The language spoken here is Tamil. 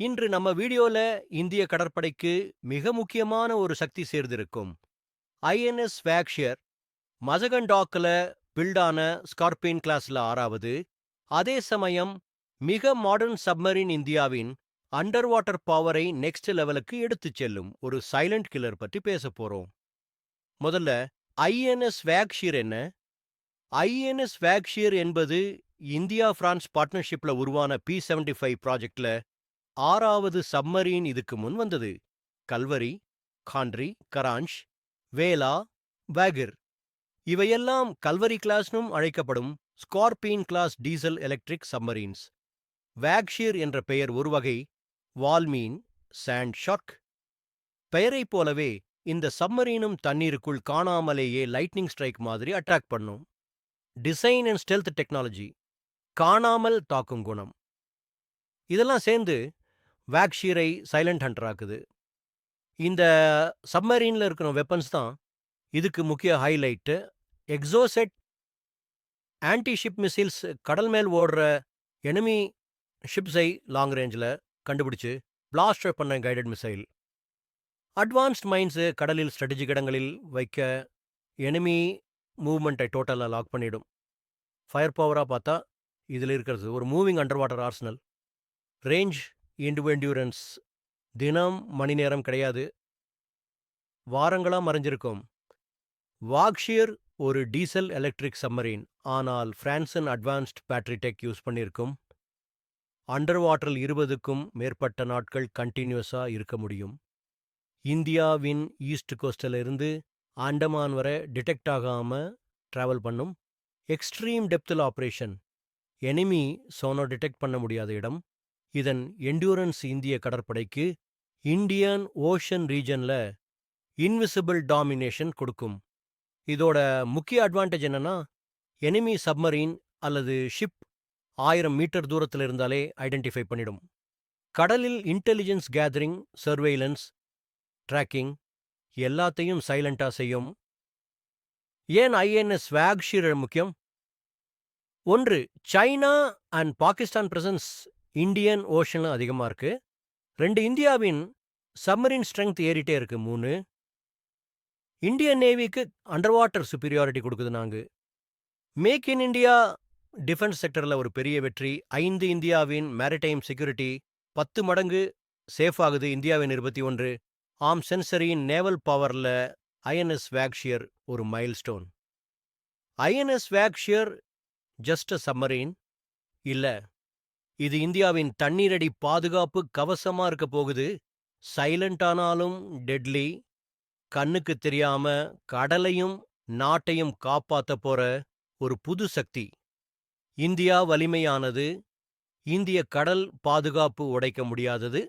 இன்று நம்ம வீடியோல இந்திய கடற்படைக்கு மிக முக்கியமான ஒரு சக்தி சேர்ந்திருக்கும். ஐஎன்எஸ் வேக்ஷியர் மசகன் டாக்ல பில்டான ஸ்கார்பியன் கிளாஸ்ல ஆறாவது அதே சமயம் மிக மாடர்ன் சப்மரின் இந்தியாவின் அண்டர் வாட்டர் பவரை நெக்ஸ்ட் லெவலுக்கு எடுத்துச் செல்லும் ஒரு சைலண்ட் கில்லர் பற்றி பேச போறோம். முதல்ல ஐஎன்எஸ் வேக்ஷியர் என்ன? ஐஎன்எஸ் வேக்ஷியர் என்பது இந்தியா பிரான்ஸ் பார்ட்னர்ஷிப்ல உருவான பி செவன்டி ஃபைவ் ப்ராஜெக்ட்ல ஆறாவது சப்மரீன் இதுக்கு முன் வந்தது. கல்வரி கான்ட்ரி கரான்ஷ் வேலா வேகிர். இவையெல்லாம் கல்வரி கிளாஸ்னும் அழைக்கப்படும் Scorpene class diesel electric submarines. Vagsheer என்ற பெயர் ஒரு வகை வால்மீன் சாண்ட் ஷார்க். பெயரைப் போலவே இந்த சப்மரீனும் தண்ணீருக்குள் காணாமலேயே லைட்னிங் ஸ்ட்ரைக் மாதிரி அட்ராக்ட் பண்ணும். டிசைன் அண்ட் ஸ்டெல்த் டெக்னாலஜி காணாமல் தாக்கும் குணம். இதெல்லாம் சேர்ந்து வேக்ஷீரை சைலண்ட் ஹண்டர் ஆக்குது. இந்த சப்மரீனில் இருக்கிற வெப்பன்ஸ் தான் இதுக்கு முக்கிய highlight. Exocet anti ship missiles கடல் மேல் ஓடுற எனிமி ஷிப்ஸை லாங் ரேஞ்சில் கண்டுபிடிச்சு பிளாஸ்ட் பண்ண கைடட் மிசைல் அட்வான்ஸ்ட் மைன்ஸு கடலில் ஸ்ட்ராட்டஜிக் இடங்களில் வைக்க எனிமி மூவ்மெண்ட்டை டோட்டலாக லாக் பண்ணிடும். ஃபயர் பவராக பார்த்தா இதில் இருக்கிறது ஒரு moving under water arsenal range into தினம் மணி நேரம் கிடையாது. வாரங்களா மறைஞ்சிருக்கும். வாக்ஷியர் ஒரு டீசல் எலக்ட்ரிக் சம்மரீன். ஆனால் பிரான்சன் அட்வான்ஸ்ட் பேட்டரி டெக் யூஸ் பண்ணியிருக்கும். அண்டர் வாட்டரில் இருபதுக்கும் மேற்பட்ட நாட்கள் கண்டினியூஸா இருக்க முடியும். இந்தியாவின் ஈஸ்ட் கோஸ்டில் இருந்து ஆண்டமான் வரை டிடெக்ட் ஆகாம டிராவல் பண்ணும். எக்ஸ்ட்ரீம் டெப்த்தில் ஆபரேஷன். எனிமி சோனோ டிடெக்ட் பண்ண முடியாத இடம். இதன் என்டூரன்ஸ் இந்திய கடற்படைக்கு இந்தியன் ஓஷன் ரீஜன்ல இன்விசிபிள் டாமினேஷன் கொடுக்கும். இதோட முக்கிய அட்வான்டேஜ் என்னன்னா எனிமி சப்மரீன் அல்லது ஷிப் ஆயிரம் மீட்டர் தூரத்தில் இருந்தாலே ஐடென்டிஃபை பண்ணிடும். கடலில் இன்டெலிஜென்ஸ் கேதரிங் சர்வேலன்ஸ் ட்ராக்கிங் எல்லாத்தையும் சைலண்டா செய்யும். ஏன் ஐஎன்எஸ் வேக்ஷீர் முக்கியம்? ஒன்று China and Pakistan presence Indian ஓஷன்ல அதிகமாக இருக்கு. ரெண்டு இந்தியாவின் சப்மரின் ஸ்ட்ரென்த் ஏறிட்டே இருக்கு மூணு. இந்தியன் நேவிக்கு அண்டர் வாட்டர் சுப்பீரியாரிட்டி கொடுக்குது நாங்க மேக் இன் இந்தியா டிஃபென்ஸ் செக்டரில் ஒரு பெரிய வெற்றி. ஐந்து இந்தியாவின் மேரிடைம் செக்யூரிட்டி பத்து மடங்கு சேஃப் ஆகுது இந்தியாவின் இருபத்தி ஒன்று. ஆம் சென்சரியின் நேவல் பவரில் ஐஎன்எஸ் வேக்ஷியர் ஒரு milestone. INS Vagsheer just a submarine இல்ல. இது இந்தியாவின் தண்ணீரடி பாதுகாப்பு கவசமா இருக்க போகுது. சைலண்டானாலும் டெட்லி கண்ணுக்கு தெரியாம கடலையும் நாட்டையும் காப்பாத்த போற ஒரு புது சக்தி. இந்தியா வலிமையானது. இந்திய கடல் பாதுகாப்பு உடைக்க முடியாதது.